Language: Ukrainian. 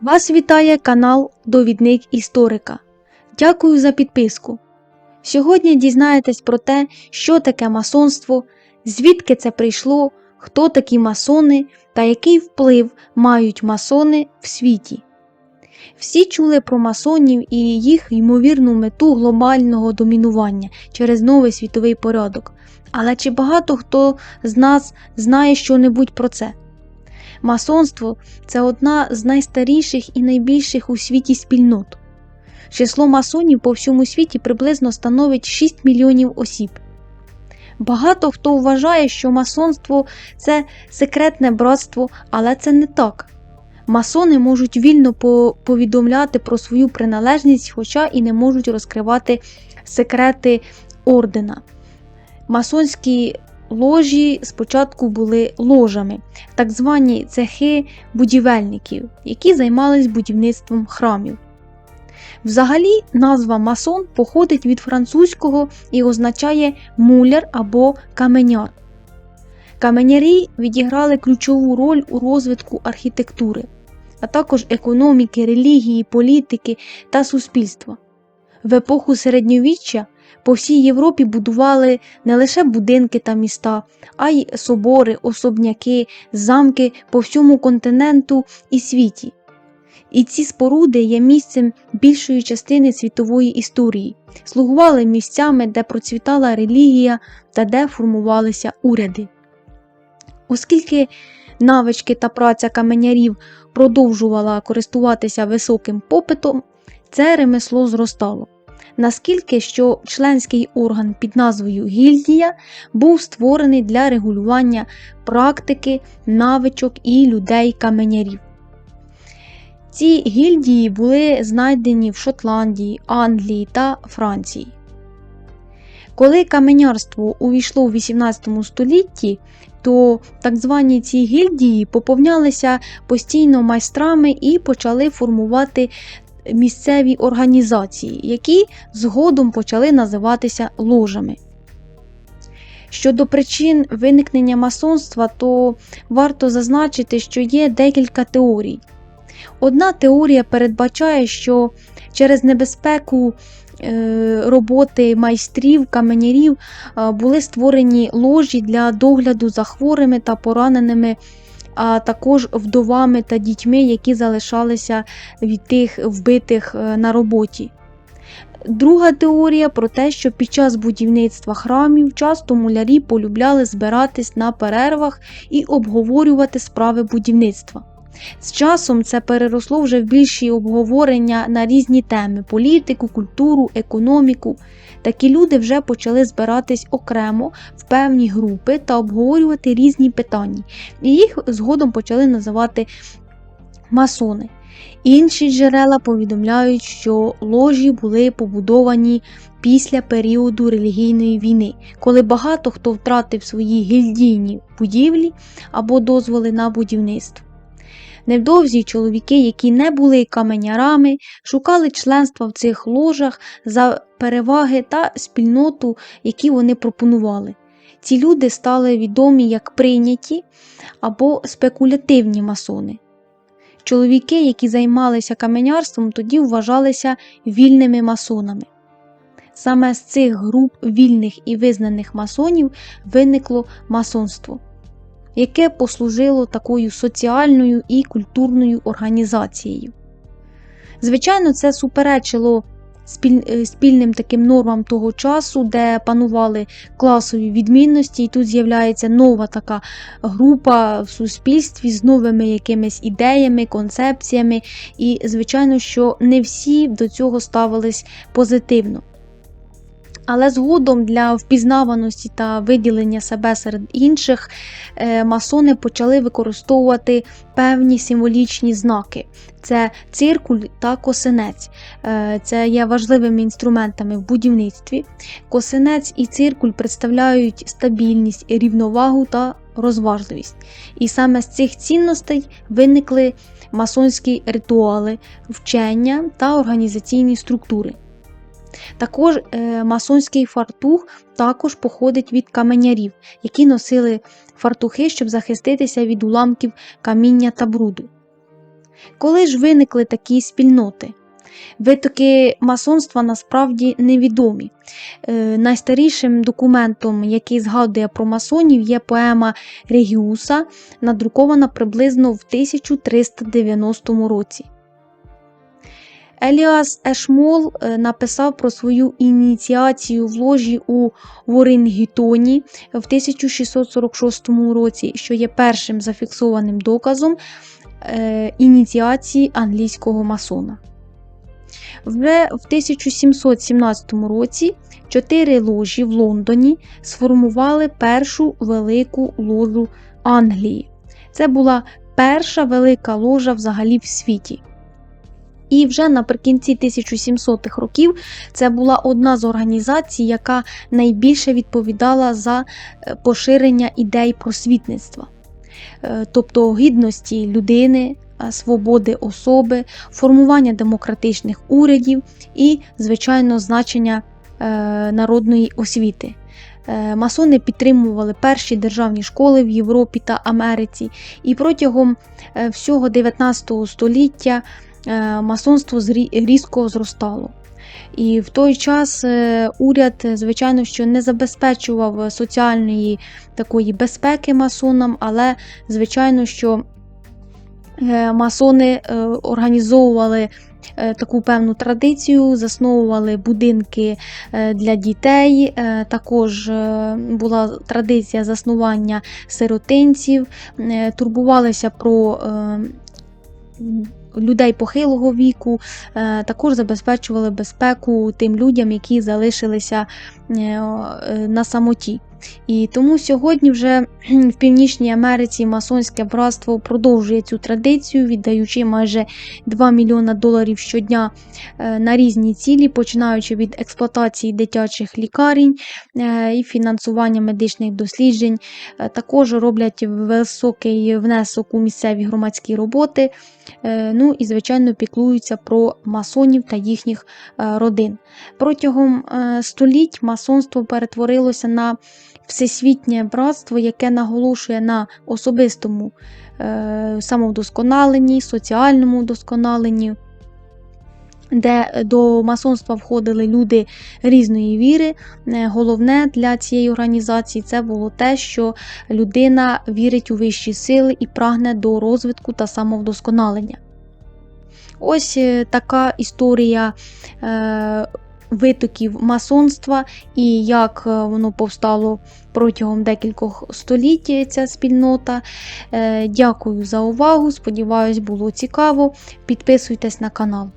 Вас вітає канал Довідник Історика. Дякую за підписку. Сьогодні дізнаєтесь про те, що таке масонство, звідки це прийшло, хто такі масони та який вплив мають масони в світі. Всі чули про масонів і їх ймовірну мету глобального домінування через новий світовий порядок. Але чи багато хто з нас знає що-небудь про це? Масонство це одна з найстаріших і найбільших у світі спільнот. Число масонів по всьому світі приблизно становить 6 мільйонів осіб. Багато хто вважає, що масонство це секретне братство, але це не так. Масони можуть вільно повідомляти про свою приналежність, хоча і не можуть розкривати секрети ордена. Масонські ложі спочатку були ложами, так звані цехи будівельників, які займались будівництвом храмів. Взагалі, назва масон походить від французького і означає муляр або каменяр. Каменярі відіграли ключову роль у розвитку архітектури, а також економіки, релігії, політики та суспільства. В епоху середньовіччя по всій Європі будували не лише будинки та міста, а й собори, особняки, замки по всьому континенту і світі. І ці споруди є місцем більшої частини світової історії, слугували місцями, де процвітала релігія та де формувалися уряди. Оскільки навички та праця каменярів продовжувала користуватися високим попитом, це ремесло зростало. Наскільки що членський орган під назвою гільдія був створений для регулювання практики, навичок і людей каменярів. Ці гільдії були знайдені в Шотландії, Англії та Франції. Коли каменярство увійшло у 18 столітті, то так звані ці гільдії поповнялися постійно майстрами і почали формувати місцеві організації, які згодом почали називатися ложами. Щодо причин виникнення масонства, то варто зазначити, що є декілька теорій. Одна теорія передбачає, що через небезпеку е, роботи майстрів, каменярів були створені ложі для догляду за хворими та пораненими, а також вдовами та дітьми, які залишалися від тих вбитих е, на роботі. Друга теорія про те, що під час будівництва храмів часто мулярі полюбляли збиратись на перервах і обговорювати справи будівництва. З часом це переросло вже в більші обговорення на різні теми політику, культуру, економіку. Такі люди вже почали збиратись окремо в певні групи та обговорювати різні питання, і їх згодом почали називати масони. Інші джерела повідомляють, що ложі були побудовані після періоду релігійної війни, коли багато хто втратив свої гільдійні будівлі або дозволи на будівництво. Невдовзі чоловіки, які не були каменярами, шукали членства в цих ложах за переваги та спільноту, які вони пропонували. Ці люди стали відомі як прийняті або спекулятивні масони. Чоловіки, які займалися каменярством, тоді вважалися вільними масонами. Саме з цих груп вільних і визнаних масонів виникло масонство яке послужило такою соціальною і культурною організацією. Звичайно, це суперечило спільним таким нормам того часу, де панували класові відмінності, і тут з'являється нова така група в суспільстві з новими якимись ідеями, концепціями, і, звичайно, що не всі до цього ставились позитивно. Але згодом для впізнаваності та виділення себе серед інших е, масони почали використовувати певні символічні знаки: це циркуль та косинець. Е, Це є важливими інструментами в будівництві. Косинець і циркуль представляють стабільність, рівновагу та розважливість. І саме з цих цінностей виникли масонські ритуали, вчення та організаційні структури. Також е, масонський фартух також походить від каменярів, які носили фартухи, щоб захиститися від уламків каміння та бруду. Коли ж виникли такі спільноти? Витоки масонства насправді невідомі. Е, найстарішим документом, який згадує про масонів, є поема Регіуса, надрукована приблизно в 1390 році. Еліас Ешмол е, написав про свою ініціацію в ложі у Воренгітоні в 1646 році, що є першим зафіксованим доказом е, ініціації англійського масона. Вже в 1717 році чотири ложі в Лондоні сформували першу велику ложу Англії. Це була перша велика ложа взагалі в світі. І вже наприкінці 1700-х років це була одна з організацій, яка найбільше відповідала за е, поширення ідей просвітництва, Е, тобто гідності людини, е, свободи особи, формування демократичних урядів і, звичайно, значення народної освіти. Масони підтримували перші державні школи в Європі та Америці, і протягом всього 19 століття масонство зрі- різко зростало. І в той час е, уряд, е, звичайно, що не забезпечував соціальної такої безпеки масонам, але звичайно, що е, масони е, організовували е, таку певну традицію, засновували будинки е, для дітей. е, Також е, була традиція заснування сиротинців, е, турбувалися про е, людей похилого віку, е, також забезпечували безпеку тим людям, які залишилися е, е, на самоті. І тому сьогодні вже в Північній Америці масонське братство продовжує цю традицію, віддаючи майже 2 мільйона доларів щодня е, на різні цілі, починаючи від експлуатації дитячих лікарень е, і фінансування медичних досліджень. Е, Також роблять високий внесок у місцеві громадські роботи. Ну і, звичайно, піклуються про масонів та їхніх родин. Протягом століть масонство перетворилося на всесвітнє братство, яке наголошує на особистому е, самовдосконаленні, соціальному вдосконаленні, де до масонства входили люди різної віри. Е, Головне для цієї організації це було те, що людина вірить у вищі сили і прагне до розвитку та самовдосконалення. Ось е, така історія е, витоків масонства і як е, воно повстало протягом декількох століть ця спільнота. Е, Дякую за увагу. Сподіваюсь, було цікаво. Підписуйтесь на канал.